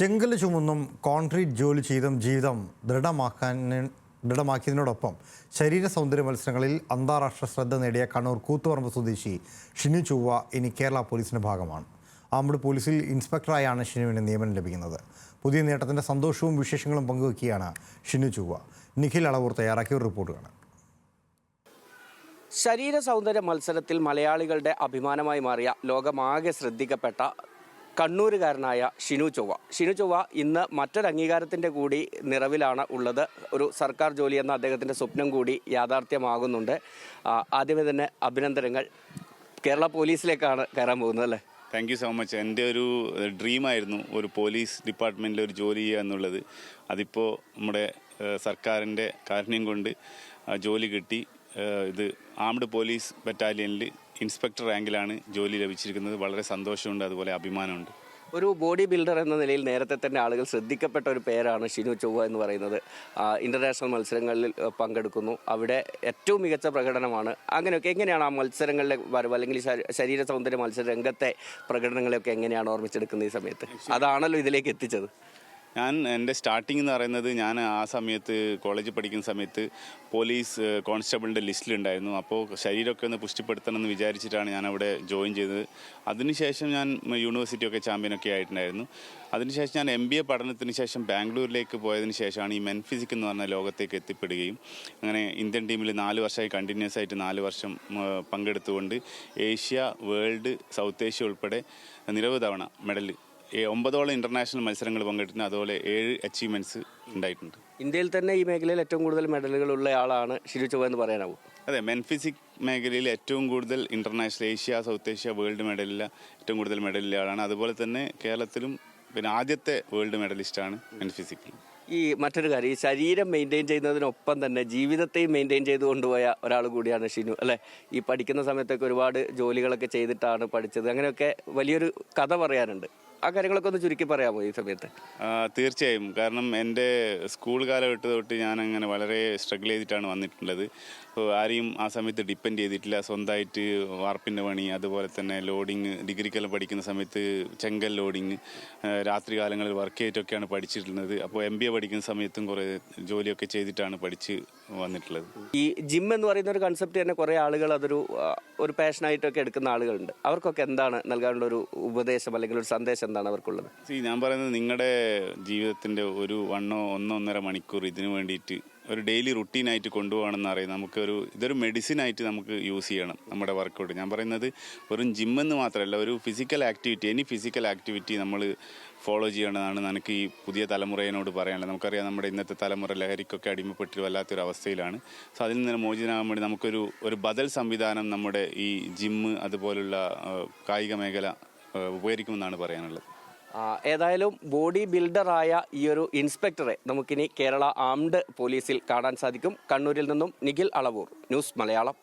ചെങ്കൽ ചുമന്നും concrete ജോലി ചെയ്തും ജീവിതം ദൃഢമാക്കാൻ ദൃഢമാക്കിയതിനോടൊപ്പം ശരീര സൗന്ദര്യ മത്സരങ്ങളിൽ അന്താരാഷ്ട്ര ശ്രദ്ധ നേടിയ കണ്ണൂർ കൂത്തുപറമ്പ് സ്വദേശി ഷിനു ചൊവ്വ ഇനി കേരള പോലീസിന്റെ ഭാഗമാണ്. ആമ്പട് പോലീസിൽ ഇൻസ്പെക്ടറായാണ് ഷിനുവിന് നിയമനം ലഭിക്കുന്നത്. പുതിയ നേട്ടത്തിന്റെ സന്തോഷവും വിശേഷങ്ങളും പങ്കുവയ്ക്കുകയാണ് ഷിനു ചൊവ്വ. നിഖിൽ അളവൂർ തയ്യാറാക്കിയ ഒരു റിപ്പോർട്ട് കാണാം. ശരീര സൗന്ദര്യ മത്സരത്തിൽ മലയാളികളുടെ അഭിമാനമായി മാറിയ ലോകമാകെ ശ്രദ്ധിക്കപ്പെട്ട കണ്ണൂരുകാരനായ ഷിനു ചൊവ്വ. ഷിനു ചൊവ്വ ഇന്ന് മറ്റൊരു അംഗീകാരത്തിന്റെ കൂടി നിറവിലാണ് ഉള്ളത്. ഒരു സർക്കാർ ജോലി എന്ന അദ്ദേഹത്തിന്റെ സ്വപ്നം കൂടി യാഥാർത്ഥ്യമാകുന്നുണ്ട്. ആദ്യമേ തന്നെ അഭിനന്ദനങ്ങൾ. കേരള പോലീസിലേക്കാണ് കയറാൻ പോകുന്നത് അല്ലേ? താങ്ക് യു സോ മച്ച് എന്റെ ഒരു ഡ്രീമായിരുന്നു ഒരു പോലീസ് ഡിപ്പാർട്ട്മെന്റിൽ ഒരു ജോലി ചെയ്യുക എന്നുള്ളത്. അതിപ്പോൾ നമ്മുടെ സർക്കാരിന്റെ കാരുണ്യം കൊണ്ട് ജോലി കിട്ടി. ഇത് ആംഡ് പോലീസ് ബറ്റാലിയനിൽ ഇൻസ്പെക്ടർ റാങ്കിലാണ് ജോലി ലഭിച്ചിരിക്കുന്നത്. വളരെ സന്തോഷമുണ്ട് അതുപോലെ അഭിമാനമുണ്ട്. ഒരു ബോഡി ബിൽഡർ എന്ന നിലയിൽ നേരത്തെ തന്നെ ആളുകൾ ശ്രദ്ധിക്കപ്പെട്ട ഒരു പേരാണ് ഷിനു ചൊവ്വ എന്ന് പറയുന്നത്. ഇന്റർനാഷണൽ ഇന്റർനാഷണൽ മത്സരങ്ങളിൽ പങ്കെടുക്കുന്നു. അവിടെ ഏറ്റവും മികച്ച പ്രകടനമാണ്. അങ്ങനെയൊക്കെ എങ്ങനെയാണ് ആ മത്സരങ്ങളിലെ വരവ് അല്ലെങ്കിൽ ശരീര സൗന്ദര്യ മത്സര രംഗത്തെ പ്രകടനങ്ങളെയൊക്കെ എങ്ങനെയാണ് ഓർമ്മിച്ചെടുക്കുന്നത് ഈ സമയത്ത്? അതാണല്ലോ ഇതിലേക്ക് എത്തിച്ചത്. ഞാൻ എന്റെ സ്റ്റാർട്ടിംഗ് എന്ന് പറയുന്നത് ഞാൻ ആ സമയത്ത് കോളേജിൽ പഠിക്കുന്ന സമയത്ത് പോലീസ് കോൺസ്റ്റബിളിന്റെ ലിസ്റ്റിലുണ്ടായിരുന്നു. അപ്പോൾ ശരീരമൊക്കെ ഒന്ന് പുഷ്ടിപ്പെടുത്തണം എന്ന് വിചാരിച്ചിട്ടാണ് ഞാൻ അവിടെ ജോയിൻ ചെയ്തത്. അതിനുശേഷം ഞാൻ യൂണിവേഴ്സിറ്റി ഒക്കെ ചാമ്പ്യനൊക്കെ ആയിട്ടുണ്ടായിരുന്നു. അതിനുശേഷം ഞാൻ എം ബി എ പഠനത്തിന് ശേഷം ബാംഗ്ലൂരിലേക്ക് പോയതിന് ശേഷമാണ് ഈ മെൻ ഫിസിക് എന്ന് പറഞ്ഞ ലോകത്തേക്ക് എത്തിപ്പെടുകയും അങ്ങനെ ഇന്ത്യൻ ടീമിൽ നാല് വർഷമായി കണ്ടിന്യൂസ് ആയിട്ട് നാല് വർഷം പങ്കെടുത്തുകൊണ്ട് ഏഷ്യ വേൾഡ് സൗത്ത് ഏഷ്യ ഉൾപ്പെടെ നിരവധി തവണ മെഡൽ ഒമ്പതോളം ഇന്റർനാഷണൽ മത്സരങ്ങൾ പങ്കെടുത്തിട്ടുണ്ട്. അതുപോലെ ഏഴ് അച്ചീവ്മെന്റ്സ് ഉണ്ടായിട്ടുണ്ട്. ഇന്ത്യയിൽ തന്നെ ഈ മേഖലയിൽ ഏറ്റവും കൂടുതൽ മെഡലുകൾ ഉള്ള ആളാണ് ഷിനു ചൊവ്വ എന്ന് പറയാനാവും. അതെ മെൻഫിസിക് മേഖലയിൽ ഏറ്റവും കൂടുതൽ international Asia South Asia world മെഡലിലെ ഏറ്റവും കൂടുതൽ മെഡലിലെ ആളാണ്. അതുപോലെ തന്നെ കേരളത്തിലും പിന്നെ ആദ്യത്തെ വേൾഡ് മെഡലിസ്റ്റാണ് മെൻഫിസിക്കിൽ ഈ മറ്റൊരു കാര്യം ഈ ശരീരം മെയിന്റെയിൻ ചെയ്യുന്നതിനൊപ്പം തന്നെ ജീവിതത്തെയും മെയിന്റെയിൻ ചെയ്തു കൊണ്ടുപോയ ഒരാൾ കൂടിയാണ് ഷിനു അല്ലേ? ഈ പഠിക്കുന്ന സമയത്തൊക്കെ ഒരുപാട് ജോലികളൊക്കെ ചെയ്തിട്ടാണ് പഠിച്ചത്. അങ്ങനെയൊക്കെ വലിയൊരു കഥ പറയാനുണ്ട്. ആ കാര്യങ്ങളൊക്കെ ഒന്ന് ചുരുക്കി പറയാമോ ഈ സമയത്ത്? തീർച്ചയായും. കാരണം എന്റെ സ്കൂൾ കാലഘട്ടം തൊട്ട് ഞാൻ അങ്ങനെ വളരെ സ്ട്രഗിൾ ചെയ്തിട്ടാണ് വന്നിട്ടുള്ളത്. അപ്പോൾ ആരെയും ആ സമയത്ത് ഡിപ്പെൻഡ് ചെയ്തിട്ടില്ല. സ്വന്തമായിട്ട് വാർപ്പിന്റെ പണി അതുപോലെ തന്നെ ലോഡിങ് ഡിഗ്രിക്കെല്ലാം പഠിക്കുന്ന സമയത്ത് ചെങ്കൽ ലോഡിങ് രാത്രി കാലങ്ങളിൽ വർക്ക് ചെയ്തിട്ടൊക്കെയാണ് പഠിച്ചിട്ടുള്ളത് അപ്പോൾ എം ബി എ പഠിക്കുന്ന സമയത്തും കുറേ ജോലിയൊക്കെ ചെയ്തിട്ടാണ് പഠിച്ച് വന്നിട്ടുള്ളത്. ഈ ജിം എന്ന് പറയുന്ന ഒരു കൺസെപ്റ്റ് തന്നെ കുറേ ആളുകൾ അതൊരു ഒരു പാഷനായിട്ടൊക്കെ എടുക്കുന്ന ആളുകളുണ്ട്. അവർക്കൊക്കെ എന്താണ് നൽകാനുള്ള ഒരു ഉപദേശം അല്ലെങ്കിൽ ഒരു സന്ദേശം എന്താണ് അവർക്കുള്ളത്? സി ഞാൻ പറയുന്നത് നിങ്ങളുടെ ജീവിതത്തിന്റെ ഒരു വണ്ണോ ഒന്നോ ഒന്നര മണിക്കൂർ ഇതിനു വേണ്ടിയിട്ട് ഒരു ഡെയിലി റുട്ടീനായിട്ട് കൊണ്ടുപോകണമെന്ന് അറിയാം നമുക്കൊരു ഇതൊരു മെഡിസിനായിട്ട് നമുക്ക് യൂസ് ചെയ്യണം നമ്മുടെ വർക്കൗട്ട്. ഞാൻ പറയുന്നത് വെറും ജിമ്മെന്ന് മാത്രമല്ല ഒരു physical activity any physical activity നമ്മൾ ഫോളോ ചെയ്യേണ്ടതാണ് എനിക്ക് ഈ പുതിയ തലമുറയോട് പറയാനുള്ളത്. നമുക്കറിയാം നമ്മുടെ ഇന്നത്തെ തലമുറ ലഹരിക്കൊക്കെ അടിമപ്പെട്ട് വല്ലാത്തൊരു അവസ്ഥയിലാണ്. സോ അതിൽ നിന്ന് മോചിതനാകാൻ വേണ്ടി നമുക്കൊരു ഒരു ബദൽ സംവിധാനം നമ്മുടെ ഈ ജിമ്മ് അതുപോലുള്ള കായിക മേഖല ഉപകരിക്കുമെന്നാണ് പറയാനുള്ളത്. ഏതായാലും ബോഡി ബിൽഡറായ ഈ ഒരു ഇൻസ്പെക്ടറെ നമുക്കിനി കേരള ആംഡ് പോലീസിൽ കാണാൻ സാധിക്കും. കണ്ണൂരിൽ നിന്നും നിഖിൽ അളവൂർ ന്യൂസ് മലയാളം.